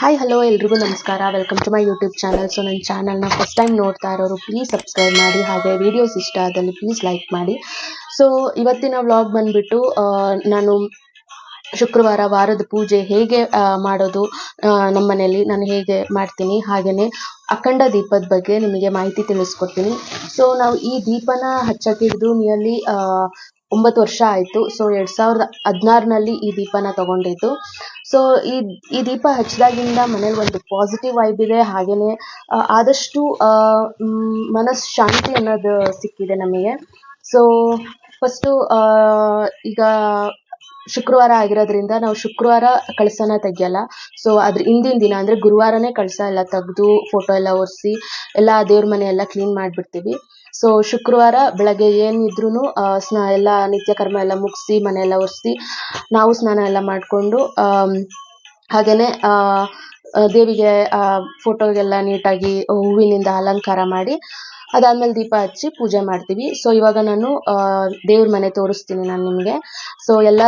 Hi hello ಎಲ್ರಿಗೂ ನಮಸ್ಕಾರ. Welcome to my YouTube channel so ನನ್ನ ಚಾನಲ್ನ ಫಸ್ಟ್ ಟೈಮ್ ನೋಡ್ತಾ ಇರೋರು ಪ್ಲೀಸ್ ಸಬ್ಸ್ಕ್ರೈಬ್ ಮಾಡಿ, ಹಾಗೆ ವಿಡಿಯೋಸ್ ಇಷ್ಟ ಆದಲ್ಲಿ ಪ್ಲೀಸ್ ಲೈಕ್ ಮಾಡಿ. ಸೊ ಇವತ್ತಿನ ವ್ಲಾಗ್ ಬಂದ್ಬಿಟ್ಟು ನಾನು ಶುಕ್ರವಾರ ವಾರದ ಪೂಜೆ ಹೇಗೆ ಮಾಡೋದು ನಮ್ಮ ಮನೆಯಲ್ಲಿ ನಾನು ಹೇಗೆ ಮಾಡ್ತೀನಿ ಹಾಗೆಯೇ ಅಖಂಡ ದೀಪದ ಬಗ್ಗೆ ನಿಮಗೆ ಮಾಹಿತಿ ತಿಳಿಸ್ಕೊಡ್ತೀನಿ. ಸೊ ನಾವು ಈ ದೀಪನ ಹಚ್ಚಕ್ಕೆ ಹಿಡಿದು ನಿಯರ್ಲಿ ಒಂಬತ್ತು ವರ್ಷ ಆಯಿತು. ಸೊ ಎರಡು ಸಾವಿರದ ಹದಿನಾರರಲ್ಲಿ ಈ ದೀಪನ ತಗೊಂಡಿದ್ದು. ಸೊ ಈ ಈ ದೀಪ ಹಚ್ಚಿದಾಗಿಂದ ಮನೇಲಿ ಒಂದು ಪಾಸಿಟಿವ್ ವೈಬ್ ಇದೆ. ಹಾಗೆಯೇ ಆದಷ್ಟು ಮನಸ್ಸು ಶಾಂತಿ ಅನ್ನೋದು ಸಿಕ್ಕಿದೆ ನಮಗೆ. ಸೊ ಫಸ್ಟು ಈಗ ಶುಕ್ರವಾರ ಆಗಿರೋದ್ರಿಂದ ನಾವು ಶುಕ್ರವಾರ ಕಳಸನ ತೆಗಿಯಲ್ಲ. ಸೊ ಅದ್ರ ಹಿಂದಿನ ದಿನ ಅಂದರೆ ಗುರುವಾರನೇ ಕಳಸ ಎಲ್ಲ ತೆಗೆದು ಫೋಟೋ ಎಲ್ಲ ಒರೆಸಿ, ಎಲ್ಲ ದೇವ್ರ ಮನೆ ಎಲ್ಲ ಕ್ಲೀನ್ ಮಾಡಿಬಿಡ್ತೀವಿ. ಸೊ ಶುಕ್ರವಾರ ಬೆಳಗ್ಗೆ ಏನಿದ್ರೂ ಸ್ನಾ, ಎಲ್ಲ ನಿತ್ಯ ಕರ್ಮ ಎಲ್ಲ ಮುಗಿಸಿ ಮನೆ ಎಲ್ಲ ಒರೆಸಿ, ನಾವು ಸ್ನಾನ ಎಲ್ಲ ಮಾಡಿಕೊಂಡು ಹಾಗೆಯೇ ದೇವಿಗೆ ಫೋಟೋಗೆಲ್ಲ ನೀಟಾಗಿ, ಹೂವಿನಿಂದ ಅಲಂಕಾರ ಮಾಡಿ ಅದಾದ್ಮೇಲೆ ದೀಪ ಹಚ್ಚಿ ಪೂಜೆ ಮಾಡ್ತೀವಿ. ಸೊ ಇವಾಗ ನಾನು ದೇವ್ರ ಮನೆ ತೋರಿಸ್ತೀನಿ ನಾನು ನಿಮಗೆ. ಸೊ ಎಲ್ಲ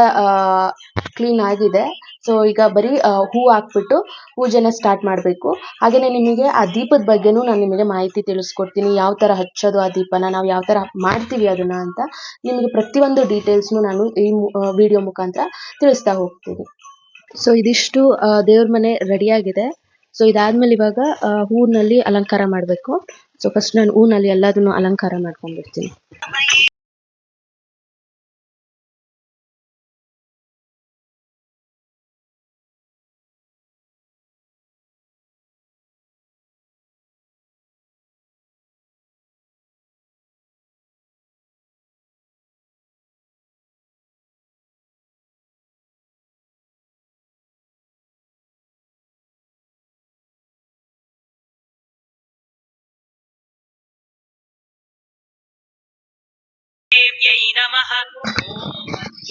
ಕ್ಲೀನ್ ಆಗಿದೆ. ಸೊ ಈಗ ಬರೀ ಹೂ ಹಾಕ್ಬಿಟ್ಟು ಪೂಜೆನ ಸ್ಟಾರ್ಟ್ ಮಾಡಬೇಕು. ಹಾಗೆಯೇ ನಿಮಗೆ ಆ ದೀಪದ ಬಗ್ಗೆನೂ ನಾನು ನಿಮಗೆ ಮಾಹಿತಿ ತಿಳಿಸ್ಕೊಡ್ತೀನಿ. ಯಾವ ಥರ ಹಚ್ಚೋದು ಆ ದೀಪನ, ನಾವು ಯಾವ ಥರ ಮಾಡ್ತೀವಿ ಅದನ್ನು ಅಂತ ನಿಮಗೆ ಪ್ರತಿಯೊಂದು ಡೀಟೇಲ್ಸ್ನು ನಾನು ಈ ವಿಡಿಯೋ ಮುಖಾಂತರ ತಿಳಿಸ್ತಾ ಹೋಗ್ತೀನಿ. ಸೊ ಇದಿಷ್ಟು ದೇವ್ರ ಮನೆ ರೆಡಿಯಾಗಿದೆ ಸೊ ಇದಾದ್ಮೇಲೆ ಇವಾಗ ಹೂವಿನಲ್ಲಿ ಅಲಂಕಾರ ಮಾಡಬೇಕು. ಸೊ ಫಸ್ಟ್ ನಾನು ಹೂವಿನಲ್ಲಿ ಎಲ್ಲದನ್ನು ಅಲಂಕಾರ ಮಾಡ್ಕೊಂಡ್ಬಿಡ್ತೀನಿ.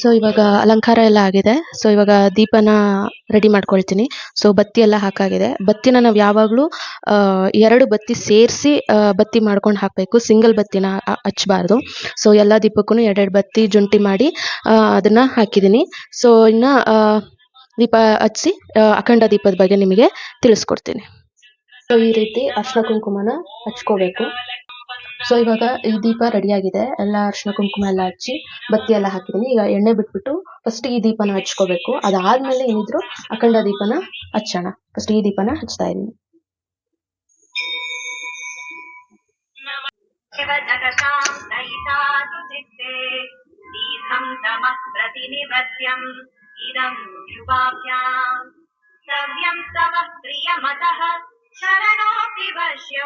ಸೊ ಇವಾಗ ಅಲಂಕಾರ ಎಲ್ಲ ಆಗಿದೆ. ಸೊ ಇವಾಗ ದೀಪನ ರೆಡಿ ಮಾಡ್ಕೊಳ್ತೀನಿ. ಸೊ ಬತ್ತಿ ಎಲ್ಲ ಹಾಕಾಗಿದೆ. ಬತ್ತಿನ ನಾವು ಯಾವಾಗಲೂ ಎರಡು ಬತ್ತಿ ಸೇರಿಸಿ ಬತ್ತಿ ಮಾಡ್ಕೊಂಡು ಹಾಕಬೇಕು. ಸಿಂಗಲ್ ಬತ್ತಿನ ಹಚ್ಬಾರ್ದು. ಸೊ ಎಲ್ಲ ದೀಪಕ್ಕೂ ಎರಡೆರಡು ಬತ್ತಿ ಜುಂಟಿ ಮಾಡಿ ಆ, ಅದನ್ನ ಹಾಕಿದ್ದೀನಿ. ಸೊ ಇನ್ನು ದೀಪ ಹಚ್ಚಿ ಅಖಂಡ ದೀಪದ ಬಗ್ಗೆ ನಿಮಗೆ ತಿಳಿಸ್ಕೊಡ್ತೀನಿ. ಸೊ ಈ ರೀತಿ ಅಶ್ವ ಕುಂಕುಮನ ಹಚ್ಕೋಬೇಕು. ಸೊ ಇವಾಗ ಈ ದೀಪ ರೆಡಿ ಆಗಿದೆ. ಎಲ್ಲ ಅರ್ಶಿನ ಕುಂಕುಮ ಎಲ್ಲ ಹಚ್ಚಿ ಬತ್ತಿ ಎಲ್ಲ ಹಾಕಿದೀನಿ ಈಗ ಎಣ್ಣೆ ಬಿಟ್ಬಿಟ್ಟು ಫಸ್ಟ್ ಈ ದೀಪನ ಹಚ್ಕೋಬೇಕು. ಅದಾದ್ಮೇಲೆ ಏನಿದ್ರು ಅಖಂಡ ದೀಪನ ಹಚ್ಚೋಣ. ಫಸ್ಟ್ ಈ ದೀಪನ ಹಚ್ತಾ ಇದ್ದೀನಿ. शिव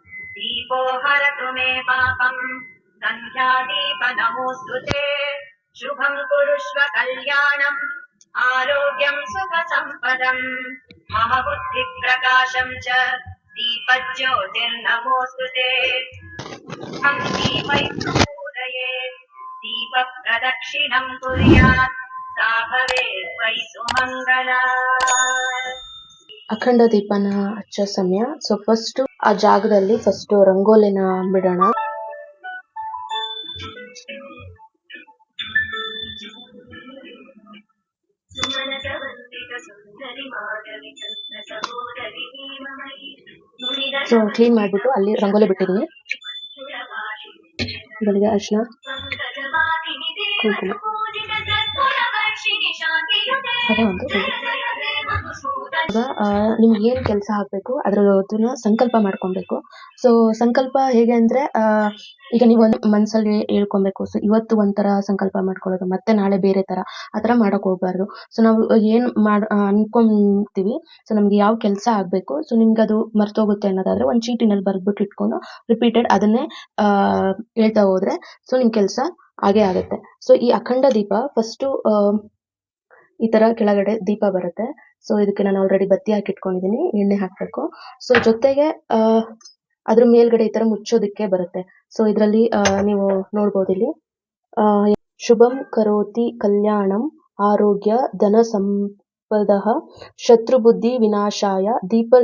दीपो हरतु मे पापम् सन्ध्यादीप नमोऽस्तु ते शुभम् कुरुष्व कल्याणम् आरोग्यम् सुखसम्पदम् मम बुद्धिप्रकाशम् च दीपज्योतिर्नमोऽस्तु ते अहम् दीपै पूरये दीपप्रदक्षिणम् कुर्यात् सा भवेत् वै सुमङ्गला అఖండ దీపాన వచ్చే సమయ సో ఫస్ట్ ಆ ಜಾಗದಲ್ಲಿ ಫಸ್ಟ್ ರಂಗೋಲಿನ ಬಿಡೋಣ. ಸೊ ಕ್ಲೀನ್ ಮಾಡಿಬಿಟ್ಟು ಅಲ್ಲಿ ರಂಗೋಲಿ ಬಿಟ್ಟಿದ್ದೀನಿ. ಬೆಳಿಗ್ಗೆ ಅರ್ಶನ. ಕುಂಕುಮ. ಅದೇ ಒಂದು ನಿಮ್ಗೆ ಏನ್ ಕೆಲಸ ಆಗ್ಬೇಕು? ಅದ್ರ ಸಂಕಲ್ಪ ಮಾಡ್ಕೊಬೇಕು. ಸೊ ಸಂಕಲ್ಪ ಹೇಗೆ ಅಂದರೆ ಈಗ ನೀವು ಒಂದು ಮನಸ್ಸಲ್ಲಿ ಹೇಳ್ಕೊಬೇಕು. ಸೊ ಇವತ್ತು ಒಂಥರ ಸಂಕಲ್ಪ ಮಾಡ್ಕೊಳ್ಳೋದು ಮತ್ತೆ ನಾಳೆ ಬೇರೆ ತರ ಆತರ ಮಾಡಕ್ ಮಾಡೋಕೆ ಹೋಗ್ಬಾರ್ದು. ಸೊ ನಾವು ಏನ್ ಮಾಡ್ ಅನ್ಕೊಂತೀವಿ ಸೊ ನಮ್ಗೆ ಯಾವ ಕೆಲಸ ಆಗ್ಬೇಕು ಸೊ ನಿಮ್ಗೆ ಅದು ಮರ್ತೋಗುತ್ತೆ ಅನ್ನೋದಾದ್ರೆ ಒಂದು ಚೀಟಿನಲ್ಲಿ ಬರೆದ್ಬಿಟ್ಟು ಇಟ್ಕೊಂಡು ರಿಪೀಟೆಡ್ ಅದನ್ನೇ ಆ, ಹೇಳ್ತಾ ಹೋದ್ರೆ ಸೊ ನಿಮ್ ಕೆಲಸ ಹಾಗೆ ಆಗುತ್ತೆ. ಸೊ ಈ ಅಖಂಡ ದೀಪ ಫಸ್ಟ್ ಈ ತರ ಕೆಳಗಡೆ ದೀಪ ಬರುತ್ತೆ. ಸೊ ಇದಕ್ಕೆ ನಾನು ಆಲ್ರೆಡಿ ಬತ್ತಿ ಹಾಕಿಟ್ಕೊಂಡಿದ್ದೀನಿ ಎಣ್ಣೆ ಹಾಕಬೇಕು. ಸೊ ಜೊತೆಗೆ ಅದ್ರ ಮೇಲ್ಗಡೆ ಈ ತರ ಮುಚ್ಚೋದಕ್ಕೆ ಬರುತ್ತೆ. ಸೊ ಇದರಲ್ಲಿ ನೀವು ನೋಡ್ಬೋದು ಇಲ್ಲಿ. ಶುಭಂ ಕರೋತಿ ಕಲ್ಯಾಣಂ ಆರೋಗ್ಯ ಧನ ಸಂಪದ ಶತ್ರುಬುದ್ಧಿ ವಿನಾಶಾಯ ದೀಪ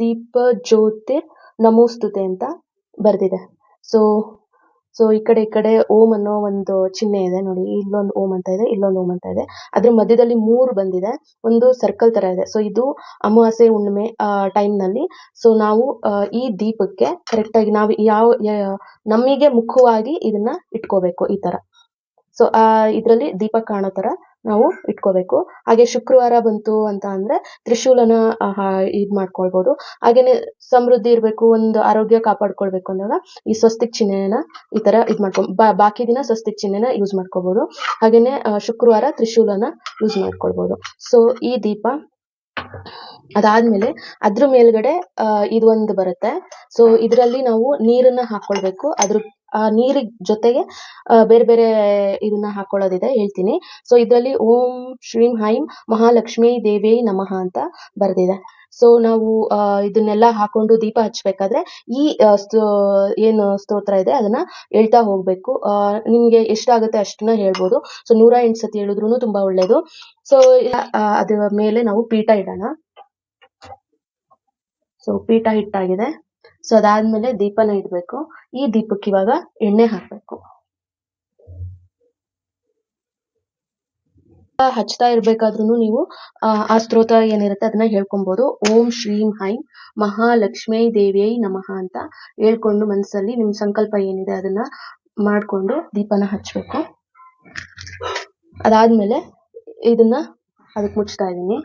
ದೀಪ ಜ್ಯೋತಿರ್ ನಮೋಸ್ತುತೆ ಅಂತ ಬರ್ದಿದೆ. ಸೊ ಸೊ ಈ ಕಡೆ ಈ ಕಡೆ ಓಂ ಅನ್ನೋ ಒಂದು ಚಿಹ್ನೆ ಇದೆ ನೋಡಿ. ಇಲ್ಲೊಂದು ಓಂ ಅಂತ ಇದೆ, ಇಲ್ಲೊಂದು ಓಂ ಅಂತ ಇದೆ. ಅದ್ರ ಮಧ್ಯದಲ್ಲಿ ಮೂರು ಬಂದಿದೆ. ಒಂದು ಸರ್ಕಲ್ ತರ ಇದೆ. ಸೊ ಇದು ಅಮಾವಾಸ್ಯೆ ಹುಣ್ಣಿಮೆ, ಆ ಟೈಮ್ನಲ್ಲಿ. ಸೊ ನಾವು ಈ ದೀಪಕ್ಕೆ ಕರೆಕ್ಟ್ ಆಗಿ ನಾವು ಯಾವ ನಮಿಗೆ ನಮಗೆ ಮುಖವಾಗಿ ಇದನ್ನ ಇಟ್ಕೋಬೇಕು ಈ ತರ. ಸೊ ಆ, ಇದ್ರಲ್ಲಿ ದೀಪ ಕಾಣೋ ತರ ನಾವು ಇಟ್ಕೋಬೇಕು. ಹಾಗೆ ಶುಕ್ರವಾರ ಬಂತು ಅಂತ ಅಂದ್ರೆ ತ್ರಿಶೂಲನ ಇದ್ ಮಾಡ್ಕೊಳ್ಬಹುದು ಹಾಗೇನೆ ಸಮೃದ್ಧಿ ಇರ್ಬೇಕು, ಒಂದು ಆರೋಗ್ಯ ಕಾಪಾಡ್ಕೊಳ್ಬೇಕು ಅಂದಾಗ ಈ ಸ್ವಸ್ತಿಕ್ ಚಿಹ್ನೆನ ಈ ತರ ಇದ್ ಮಾಡ್ಕೊ ಬಾಕಿ ದಿನ ಸ್ವಸ್ತಿಕ್ ಚಿಹ್ನೆನ ಯೂಸ್ ಮಾಡ್ಕೋಬಹುದು ಹಾಗೇನೆ ಶುಕ್ರವಾರ ತ್ರಿಶೂಲನ ಯೂಸ್ ಮಾಡ್ಕೊಳ್ಬಹುದು ಸೊ ಈ ದೀಪ ಅದಾದ್ಮೇಲೆ ಅದ್ರ ಮೇಲ್ಗಡೆ ಅಹ್ ಇದು ಒಂದು ಬರುತ್ತೆ. ಸೊ ಇದರಲ್ಲಿ ನಾವು ನೀರನ್ನ ಹಾಕೊಳ್ಬೇಕು. ಅದ್ರ, ಆ, ನೀರಿಗ್ ಜೊತೆಗೆ ಅಹ್ ಬೇರೆ ಬೇರೆ ಇದನ್ನ ಹಾಕೊಳ್ಳೋದಿದೆ ಹೇಳ್ತೀನಿ. ಸೊ ಇದರಲ್ಲಿ ಓಂ ಶ್ರೀಂ ಹೈಂ ಮಹಾಲಕ್ಷ್ಮೀ ದೇವೇ ನಮಃ ಅಂತ ಬರ್ದಿದೆ. ಸೊ ನಾವು ಅಹ್ ಇದನ್ನೆಲ್ಲ ಹಾಕೊಂಡು ದೀಪ ಹಚ್ಬೇಕಾದ್ರೆ ಈ ಸ್ತೋ, ಏನು ಸ್ತೋತ್ರ ಇದೆ ಅದನ್ನ ಹೇಳ್ತಾ ಹೋಗ್ಬೇಕು. ಅಹ್ ನಿಮ್ಗೆ ಎಷ್ಟಾಗುತ್ತೆ ಅಷ್ಟನ್ನ ಹೇಳ್ಬೋದು. ಸೊ ನೂರ ಎಂಟು ಸತಿ ಹೇಳಿದ್ರು ತುಂಬಾ ಒಳ್ಳೇದು. ಸೊ ಅದ್ರ ಮೇಲೆ ನಾವು ಪೀಠ ಇಡೋಣ. ಸೊ ಪೀಠ ಹಿಟ್ಟಾಗಿದೆ. ಸೊ ಅದಾದ್ಮೇಲೆ ದೀಪನ ಇಡ್ಬೇಕು. ಈ ದೀಪಕ್ಕೆ ಇವಾಗ ಎಣ್ಣೆ ಹಾಕ್ಬೇಕು. ಹಚ್ತಾ ಇರ್ಬೇಕಾದ್ರೂ ನೀವು ಆ, ಸ್ತೋತ್ರ ಏನಿರುತ್ತೆ ಅದನ್ನ ಹೇಳ್ಕೊಬಹುದು ಓಂ ಶ್ರೀಂ ಹೈಂ ಮಹಾಲಕ್ಷ್ಮೀ ದೇವಿಯೈ ನಮಃ ಅಂತ ಹೇಳ್ಕೊಂಡು ಮನಸ್ಸಲ್ಲಿ ನಿಮ್ ಸಂಕಲ್ಪ ಏನಿದೆ ಅದನ್ನ ಮಾಡ್ಕೊಂಡು ದೀಪನ ಹಚ್ಬೇಕು. ಅದಾದ್ಮೇಲೆ ಇದನ್ನ ಅದಕ್ಕೆ ಮುಚ್ತಾ ಇದೀನಿ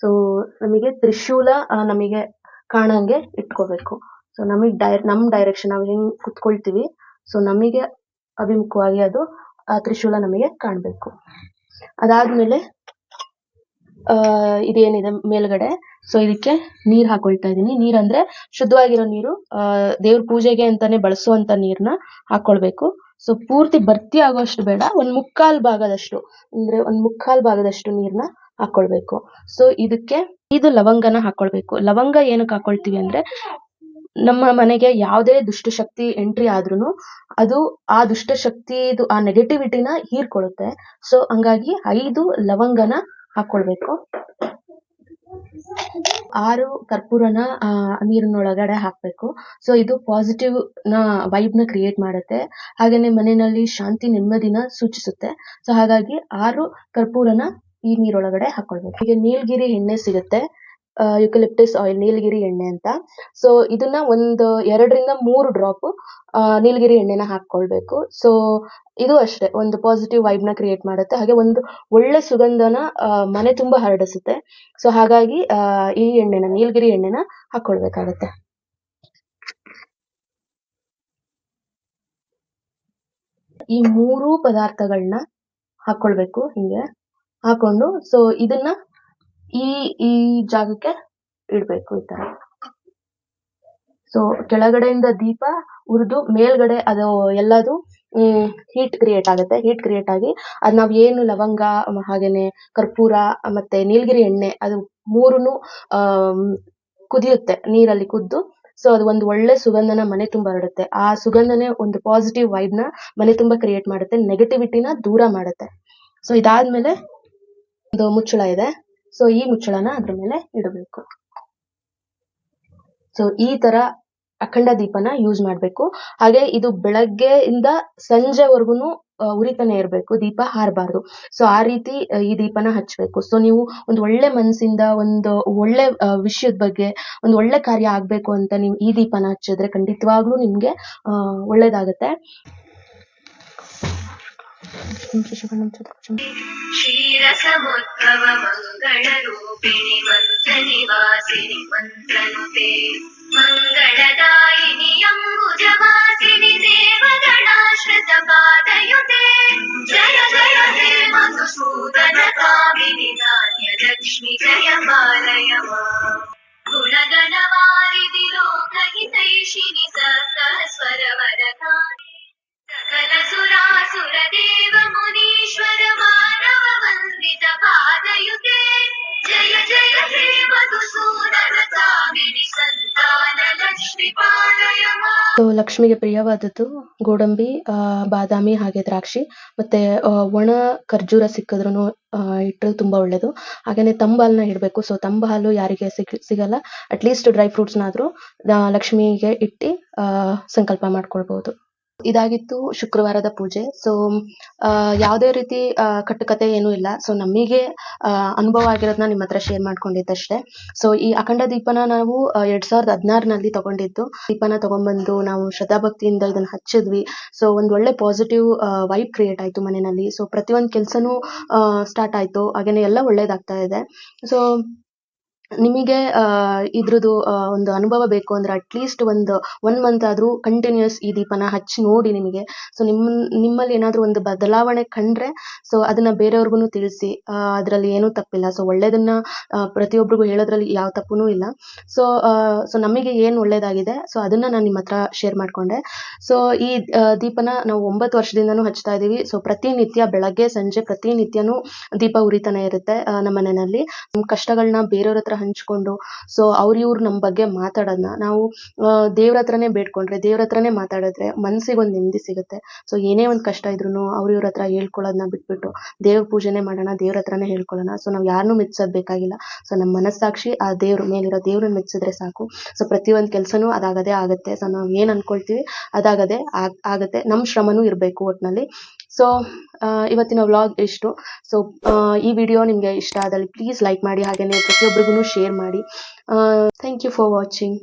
ಸೊ ನಮಗೆ ತ್ರಿಶೂಲ ನಮಗೆ ಕಾಣಂಗೆ ಇಟ್ಕೋಬೇಕು. ಸೊ ನಮಗೆ ಡೈ ನಮ್ ಡೈರೆಕ್ಷನ್ ನಾವು ಹೆಂಗ್ ಕುತ್ಕೊಳ್ತೀವಿ ಸೊ ನಮಗೆ ಅಭಿಮುಖವಾಗಿ ಅದು, ಆ, ತ್ರಿಶೂಲ ನಮಗೆ ಕಾಣ್ಬೇಕು. ಅದಾದ್ಮೇಲೆ, ಆ, ಇದೇನಿದೆ ಮೇಲ್ಗಡೆ ಸೊ ಇದಕ್ಕೆ ನೀರ್ ಹಾಕೊಳ್ತಾ ಇದೀನಿ. ನೀರ್ ಅಂದ್ರೆ ಶುದ್ಧವಾಗಿರೋ ನೀರು, ಆ, ದೇವ್ರ ಪೂಜೆಗೆ ಅಂತಾನೆ ಬಳಸುವಂತ ನೀರ್ನ ಹಾಕೊಳ್ಬೇಕು. ಸೊ ಪೂರ್ತಿ ಭರ್ತಿ ಆಗೋಷ್ಟು ಬೇಡ, ಒಂದ್ ಮುಕ್ಕಾಲ್ ಭಾಗದಷ್ಟು, ಅಂದ್ರೆ ಒಂದ್ ಮುಕ್ಕಾಲ್ ಭಾಗದಷ್ಟು ನೀರ್ನ ಹಾಕೊಳ್ಬೇಕು. ಸೊ ಇದಕ್ಕೆ ಇದು ಲವಂಗನ ಹಾಕೊಳ್ಬೇಕು. ಲವಂಗ ಏನಕ್ಕೆ ಹಾಕೊಳ್ತೀವಿ ಅಂದ್ರೆ, ನಮ್ಮ ಮನೆಗೆ ಯಾವುದೇ ದುಷ್ಟಶಕ್ತಿ ಎಂಟ್ರಿ ಆದ್ರೂನು ಅದು ಆ ದುಷ್ಟಶಕ್ತಿದು ಆ ನೆಗೆಟಿವಿಟಿನ ಹೀರ್ಕೊಳ್ಳುತ್ತೆ. ಸೊ ಹಂಗಾಗಿ ಐದು ಲವಂಗನ ಹಾಕೊಳ್ಬೇಕು. ಆರು ಕರ್ಪೂರನ ನೀರಿನೊಳಗಡೆ ಹಾಕ್ಬೇಕು. ಸೊ ಇದು ಪಾಸಿಟಿವ್ನ ವೈಬ್ನ ಕ್ರಿಯೇಟ್ ಮಾಡುತ್ತೆ. ಹಾಗೇನೆ ಮನೆಯಲ್ಲಿ ಶಾಂತಿ, ನೆಮ್ಮದಿನ ಸೂಚಿಸುತ್ತೆ. ಸೊ ಹಾಗಾಗಿ ಆರು ಕರ್ಪೂರನ ಈ ನೀರೊಳಗಡೆ ಹಾಕೊಳ್ಬೇಕು. ಈಗ ನೀಲಗಿರಿ ಎಣ್ಣೆ ಸಿಗುತ್ತೆ. ಯುಕಲಿಪ್ಟಿಸ್ ಆಯಿಲ್ ನೀಲಗಿರಿ ಎಣ್ಣೆ ಅಂತ. ಸೊ ಇದನ್ನ ಒಂದು ಎರಡರಿಂದ ಮೂರು ಡ್ರಾಪ್ ನೀಲಗಿರಿ ಎಣ್ಣೆನ ಹಾಕೊಳ್ಬೇಕು. ಸೊ ಇದು ಅಷ್ಟೇ. ಒಂದು ಪಾಸಿಟಿವ್ ವೈಬ್ನ ಕ್ರಿಯೇಟ್ ಮಾಡುತ್ತೆ. ಹಾಗೆ ಒಂದು ಒಳ್ಳೆ ಸುಗಂಧನ ಮನೆ ತುಂಬಾ ಹರಡಿಸುತ್ತೆ. ಸೊ ಹಾಗಾಗಿ ಈ ಎಣ್ಣೆನ, ನೀಲಗಿರಿ ಎಣ್ಣೆನ ಹಾಕೊಳ್ಬೇಕಾಗತ್ತೆ. ಈ ಮೂರೂ ಪದಾರ್ಥಗಳನ್ನ ಹಾಕೊಳ್ಬೇಕು ಹಿಂಗೆ. ಹಾಕೊಂಡು ಸೊ ಇದನ್ನ ಈ ಈ ಜಾಗಕ್ಕೆ ಇಡ್ಬೇಕು ಈ ತರ. ಸೊ ಕೆಳಗಡೆಯಿಂದ ದೀಪ, ಉರಿದು, ಮೇಲ್ಗಡೆ ಅದು ಎಲ್ಲದು ಹೀಟ್ ಕ್ರಿಯೇಟ್ ಆಗುತ್ತೆ. ಹೀಟ್ ಕ್ರಿಯೇಟ್ ಆಗಿ ಅದ್ ನಾವ್ ಏನು ಲವಂಗ ಹಾಗೇನೆ ಕರ್ಪೂರ, ಮತ್ತೆ ನೀಲಗಿರಿ ಎಣ್ಣೆ ಅದು ಮೂರುನು, ಆ, ಕುದಿಯುತ್ತೆ, ನೀರಲ್ಲಿ ಕುದ್ದು. ಸೊ ಅದು ಒಂದು ಒಳ್ಳೆ ಸುಗಂಧನ ಮನೆ ತುಂಬಾ ಹರಡುತ್ತೆ. ಆ ಸುಗಂಧನೇ ಒಂದು ಪಾಸಿಟಿವ್ ವೈಬ್ನ ಮನೆ ತುಂಬಾ ಕ್ರಿಯೇಟ್ ಮಾಡುತ್ತೆ ನೆಗೆಟಿವಿಟಿನ ದೂರ ಮಾಡುತ್ತೆ. ಸೊ ಇದಾದ್ಮೇಲೆ ಒಂದು ಮುಚ್ಚಳ ಇದೆ. ಸೊ ಈ ಮುಚ್ಚಳನ ಅದ್ರ ಮೇಲೆ ಇಡಬೇಕು. ಸೊ ಈ ತರ ಅಖಂಡ ದೀಪನ ಯೂಸ್ ಮಾಡ್ಬೇಕು. ಹಾಗೆ ಇದು ಬೆಳಗ್ಗೆಯಿಂದ ಸಂಜೆವರೆಗೂ ಉರಿತಾನೆ ಇರಬೇಕು. ದೀಪ ಹಾರಬಾರ್ದು. ಸೊ ಆ ರೀತಿ ಈ ದೀಪನ ಹಚ್ಬೇಕು. ಸೊ ನೀವು ಒಂದು ಒಳ್ಳೆ ಮನಸ್ಸಿಂದ ಒಂದು ಒಳ್ಳೆ ವಿಷಯದ ಬಗ್ಗೆ, ಒಂದು ಒಳ್ಳೆ ಕಾರ್ಯ ಆಗ್ಬೇಕು ಅಂತ ನೀವು ಈ ದೀಪನ ಹಚ್ಚಿದ್ರೆ ಖಂಡಿತವಾಗ್ಲೂ ನಿಮ್ಗೆ ಒಳ್ಳೇದಾಗತ್ತೆ. क्षीरसमुद्भव मङ्गलरूपिणि मन्त्रनिवासिनि मन्त्रनुते मङ्गलदायिनि अम्बुजवासिनि देवगणाश्रितपादयुते जय जय हे मधुसूदनकामिनि धान्यलक्ष्मि जय पालय ಸೊ, ಲಕ್ಷ್ಮಿಗೆ ಪ್ರಿಯವಾದದ್ದು ಗೋಡಂಬಿ ಬಾದಾಮಿ ಹಾಗೆ ದ್ರಾಕ್ಷಿ, ಮತ್ತೆ ಒಣ ಖರ್ಜೂರ ಸಿಕ್ಕಿದ್ರು ಇಟ್ಟರೆ ತುಂಬಾ ಒಳ್ಳೇದು. ಹಾಗೇನೆ ತಂಬಾಲ್ನ ಇಡಬೇಕು. ಸೊ ತಂಬಾಲು ಯಾರಿಗೆ ಸಿಗಲ್ಲ. ಅಟ್ಲೀಸ್ಟ್ ಡ್ರೈ ಫ್ರೂಟ್ಸ್ ನಾದ್ರೂ ಲಕ್ಷ್ಮಿಗೆ ಇಟ್ಟಿ ಸಂಕಲ್ಪ ಮಾಡ್ಕೊಳ್ಬಹುದು. ಇದಾಗಿತ್ತು ಶುಕ್ರವಾರದ ಪೂಜೆ. ಸೊ ಯಾವುದೇ ರೀತಿ ಕಟ್ಟುಕತೆ ಏನೂ ಇಲ್ಲ. ಸೊ ನಮಗೆ ಅನುಭವ ಆಗಿರೋದನ್ನ ನಿಮ್ಮ ಹತ್ರ ಶೇರ್ ಮಾಡ್ಕೊಂಡಿದ್ದಷ್ಟೇ. ಸೊ ಈ ಅಖಂಡ ದೀಪನ ನಾವು ಎರಡ್ ಸಾವಿರದ ಹದಿನಾರನಲ್ಲಿ ತಗೊಂಡಿದ್ದು. ದೀಪನ ತಗೊಂಡ್ಬಂದು ನಾವು ಶ್ರದ್ಧಾಭಕ್ತಿಯಿಂದ ಇದನ್ನ ಹಚ್ಚಿದ್ವಿ. ಸೊ ಒಂದ್ ಒಳ್ಳೆ ಪಾಸಿಟಿವ್ ವೈಬ್ ಕ್ರಿಯೇಟ್ ಆಯ್ತು ಮನೆಯಲ್ಲಿ. ಸೊ ಪ್ರತಿಯೊಂದು ಕೆಲಸನೂ ಸ್ಟಾರ್ಟ್ ಆಯ್ತು. ಹಾಗೇನೆ ಎಲ್ಲ ಒಳ್ಳೇದಾಗ್ತಾ ಇದೆ. ಸೊ ನಿಮಗೆ ಇದ್ರದ್ದು ಒಂದು ಅನುಭವ ಬೇಕು ಅಂದ್ರೆ ಅಟ್ಲೀಸ್ಟ್ ಒಂದು ಒನ್ ಮಂತ್ ಆದ್ರೂ ಕಂಟಿನ್ಯೂಸ್ ಈ ದೀಪನ ಹಚ್ಚಿ ನೋಡಿ ನಿಮಗೆ. ಸೊ ನಿಮ್ಮ ನಿಮ್ಮಲ್ಲಿ ಏನಾದ್ರು ಒಂದು ಬದಲಾವಣೆ ಕಂಡ್ರೆ ಸೊ ಅದನ್ನ ಬೇರೆಯವ್ರಿಗೂ ತಿಳಿಸಿ. ಅದರಲ್ಲಿ ಏನೂ ತಪ್ಪಿಲ್ಲ. ಸೊ ಒಳ್ಳೇದನ್ನ ಪ್ರತಿಯೊಬ್ಬರಿಗೂ ಹೇಳೋದ್ರಲ್ಲಿ ಯಾವ ತಪ್ಪುನೂ ಇಲ್ಲ. ಸೊ ಸೊ ನಮಗೆ ಏನು ಒಳ್ಳೇದಾಗಿದೆ ಸೊ ಅದನ್ನ ನಾನು ನಿಮ್ಮ ಹತ್ರ ಶೇರ್ ಮಾಡ್ಕೊಂಡೆ. ಸೊ ಈ ದೀಪನ ನಾವು ಒಂಬತ್ತು ವರ್ಷದಿಂದನೂ ಹಚ್ತಾ ಇದೀವಿ. ಸೊ ಪ್ರತಿನಿತ್ಯ ಬೆಳಗ್ಗೆ, ಸಂಜೆ ಪ್ರತಿನಿತ್ಯನೂ ದೀಪ ಉರಿತಾನೆ ಇರುತ್ತೆ ನಮ್ಮ ಮನೆಯಲ್ಲಿ. ಕಷ್ಟಗಳನ್ನ ಬೇರೆಯವ್ರ ಹತ್ರ ಹಂಚ್ಕೊಂಡು. ಸೊ ಅವ್ರ ಇವ್ರು ನಮ್ಮ ಬಗ್ಗೆ ಮಾತಾಡೋದನ್ನ ನಾವು ದೇವ್ರ ಹತ್ರನೇ ಬೇಡ್ಕೊಂಡ್ರೆ, ದೇವ್ರ ಹತ್ರನೇ ಮಾತಾಡಿದ್ರೆ ಮನ್ಸಿಗೆ ಒಂದು ನೆಮ್ಮದಿ ಸಿಗುತ್ತೆ. ಸೊ ಏನೇ ಒಂದು ಕಷ್ಟ ಇದ್ರು ಅವ್ರ ಇವ್ರ ಹತ್ರ ಹೇಳ್ಕೊಳ್ಳೋದನ್ನ ಬಿಟ್ಬಿಟ್ಟು, ದೇವ್ರ ಪೂಜೆನೆ ಮಾಡೋಣ, ದೇವ್ರ ಹತ್ರನೇ ಹೇಳ್ಕೊಳ್ಳೋಣ. ಸೊ ನಾವು ಯಾರನ್ನೂ ಮೆಚ್ಚೋದ್ ಬೇಕಾಗಿಲ್ಲ ಸೊ ನಮ್ಮ ಮನಸ್ಸಾಕ್ಷಿ ಆ ದೇವ್ರ, ಮೇಲಿರೋ ದೇವ್ರನ್ನ ಮೆಚ್ಚಿದ್ರೆ ಸಾಕು. ಸೊ ಪ್ರತಿಯೊಂದು ಕೆಲಸನೂ ಅದಾಗದೇ ಆಗುತ್ತೆ. ಸೊ ನಾವು ಏನು ಅನ್ಕೊಳ್ತೀವಿ, ಅದಾಗದೆ ಆಗ್- ಆಗತ್ತೆ. ನಮ್ಮ ಶ್ರಮನೂ ಇರಬೇಕು ಒಟ್ಟಿನಲ್ಲಿ ಸೊ ಇವತ್ತಿನ ವ್ಲಾಗ್ ಇಷ್ಟು. ಸೊ ಈ ವಿಡಿಯೋ ನಿಮಗೆ ಇಷ್ಟ ಆದಲ್ಲಿ ಪ್ಲೀಸ್ ಲೈಕ್ ಮಾಡಿ ಹಾಗೆಯೇ ಪ್ರತಿಯೊಬ್ಬರಿಗೂ ಶೇರ್ ಮಾಡಿ. Thank you for watching